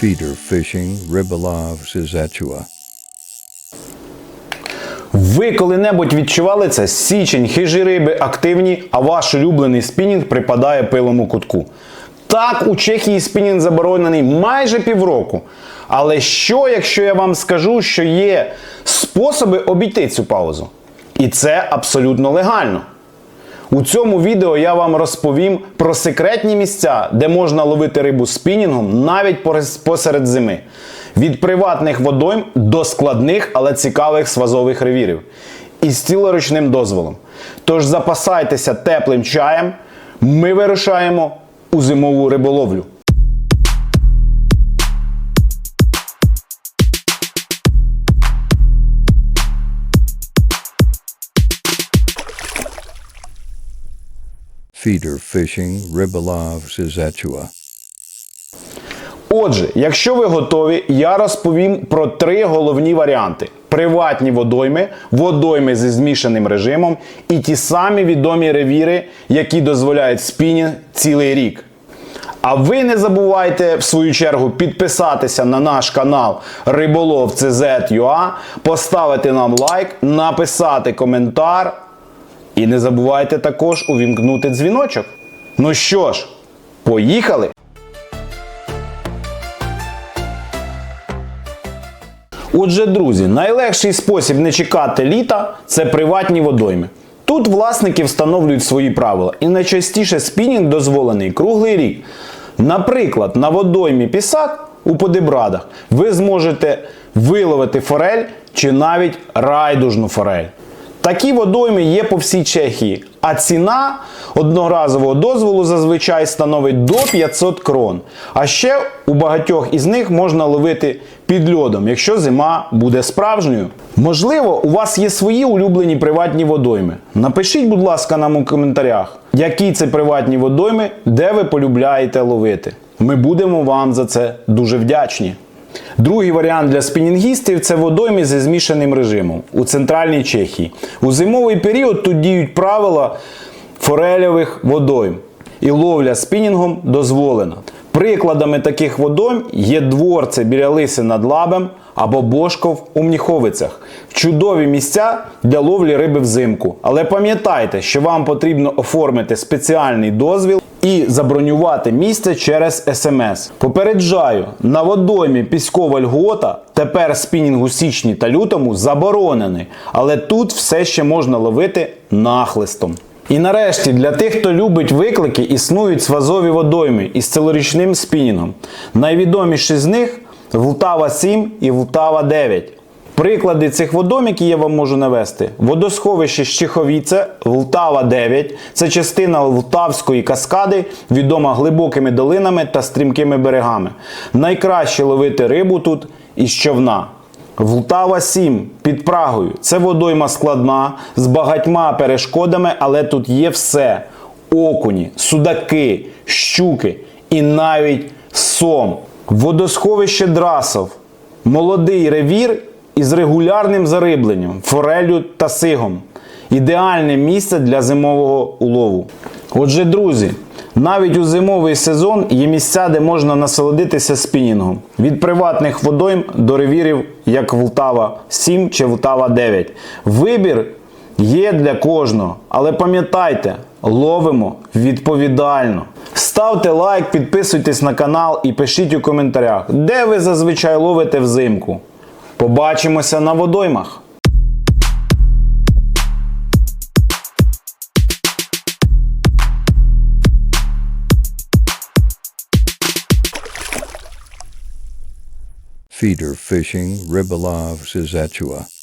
Feeder fishing, Ribolov, Sizetua. Ви коли-небудь відчували це? Січень, хижі риби активні, а ваш улюблений спінінг припадає пилому кутку. Так, у Чехії спінінг заборонений майже півроку. Але що, якщо я вам скажу, що є способи обійти цю паузу? І це абсолютно легально. У цьому відео я вам розповім про секретні місця, де можна ловити рибу спінінгом навіть посеред зими. Від приватних водойм до складних, але цікавих свазових ревірів. І з цілоручним дозволом. Тож запасайтеся теплим чаєм, ми вирушаємо у зимову риболовлю. Feeder fishing, Ribolov, Sizetua. Отже, якщо ви готові, я розповім про три головні варіанти: приватні водойми, водойми зі змішаним режимом і ті самі відомі ревіри, які дозволяють спінінг цілий рік. А ви не забувайте в свою чергу підписатися на наш канал Риболов CZ.ua, поставити нам лайк, написати коментар. І не забувайте також увімкнути дзвіночок. Ну що ж, поїхали! Отже, друзі, найлегший спосіб не чекати літа це приватні водойми. Тут власники встановлюють свої правила, і найчастіше спінінг дозволений круглий рік. Наприклад, на водоймі Пісак у Подебрадах ви зможете виловити форель чи навіть райдужну форель. Такі водойми є по всій Чехії, а ціна одноразового дозволу зазвичай становить до 500 крон. А ще у багатьох із них можна ловити під льодом, якщо зима буде справжньою. Можливо, у вас є свої улюблені приватні водойми. Напишіть, будь ласка, нам у коментарях, які це приватні водойми, де ви полюбляєте ловити. Ми будемо вам за це дуже вдячні. Другий варіант для спінінгістів це водойми зі змішаним режимом у центральній Чехії. У зимовий період тут діють правила форельових водойм, і ловля спінінгом дозволена. Прикладами таких водойм є дворце біля лиси над лабем або Бошков у Мніховицях. Чудові місця для ловлі риби взимку. Але пам'ятайте, що вам потрібно оформити спеціальний дозвіл і забронювати місце через смс. Попереджаю, на водоймі Піськова Льгота тепер спінінг у січні та лютому заборонений, але тут все ще можна ловити нахлистом. І нарешті для тих, хто любить виклики, існують свазові водойми із цілорічним спінінгом. Найвідоміші з них Влтава 7 і Влтава 9. Приклади цих водойм, які я вам можу навести: водосховище Щеховіце, Влтава 9. Це частина Влтавської каскади, відома глибокими долинами та стрімкими берегами. Найкраще ловити рибу тут із човна. Влтава 7 під Прагою. Це водойма складна з багатьма перешкодами, але тут є все: окуні, судаки, щуки і навіть сом. Водосховище Драсов. Молодий ревір із регулярним зарибленням, форелю та сигом. Ідеальне місце для зимового улову. Отже, друзі, навіть у зимовий сезон є місця, де можна насолодитися спінінгом. Від приватних водойм до ревірів, як Влтава 7 чи Влтава 9. Вибір є для кожного, але пам'ятайте, ловимо відповідально. Ставте лайк, підписуйтесь на канал і пишіть у коментарях, де ви зазвичай ловите взимку. Побачимося на водоймах. Feeder fishing, Ribolov, Sizetua.